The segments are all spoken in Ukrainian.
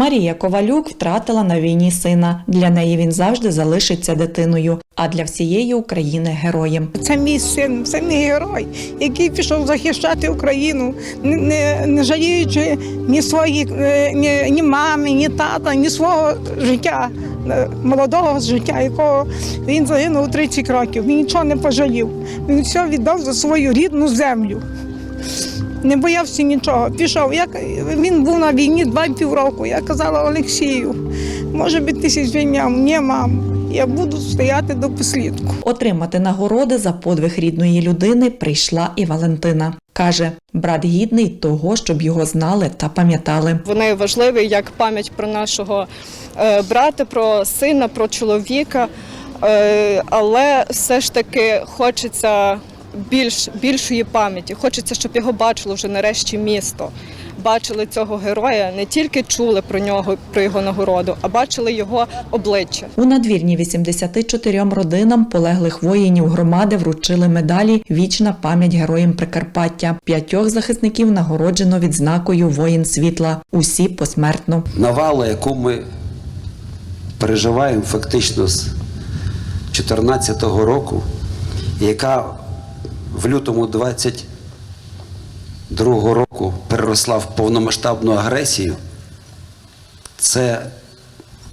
Марія Ковалюк втратила на війні сина. Для неї він завжди залишиться дитиною, а для всієї України героєм. Це мій син, це мій герой, який пішов захищати Україну, не, не, жаліючи ні свої, е, ні, ні мами, ні тата, ні свого життя, е, молодого життя, якого він загинув у 30 років. Він нічого не пожалів. Він все віддав за свою рідну землю. Не боявся нічого. Пішов. Як він був на війні два і півроку. Я казала Олексію, може би ти звільняв? Ні, мам, я буду стояти до послідку. Отримати нагороди за подвиг рідної людини прийшла і Валентина. Каже, брат гідний того, щоб його знали та пам'ятали. Вони важливі як пам'ять про нашого е, брата, про сина, про чоловіка. Е, Але все ж таки хочеться більш, більшої пам'яті. Хочеться, щоб його бачило вже нарешті місто. Бачили цього героя, не тільки чули про нього, про його нагороду, а бачили його обличчя. У надвірні 84 родинам полеглих воїнів громади вручили медалі Вічна пам'ять героям Прикарпаття. П'ятьох захисників нагороджено відзнакою Воїн світла. Усі посмертно. навала, яку ми переживаємо фактично з 2014 року, яка в лютому 22 року переросла в повномасштабну агресію, це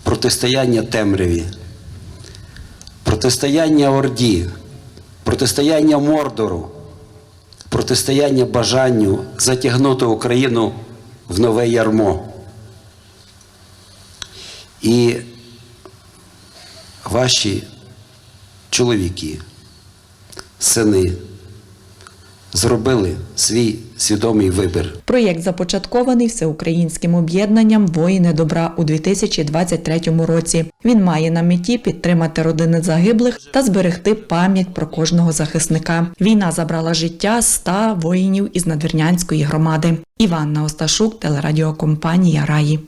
протистояння темряві, протистояння Орді, протистояння Мордору, протистояння бажанню затягнути Україну в нове ярмо. І ваші чоловіки, сини зробили свій свідомий вибір. Проєкт започаткований всеукраїнським об'єднанням Воїни добра у 2023 році. Він має на меті підтримати родини загиблих та зберегти пам'ять про кожного захисника. Війна забрала життя 100 воїнів із надвірнянської громади. Іванна Осташук, телерадіокомпанія Раї.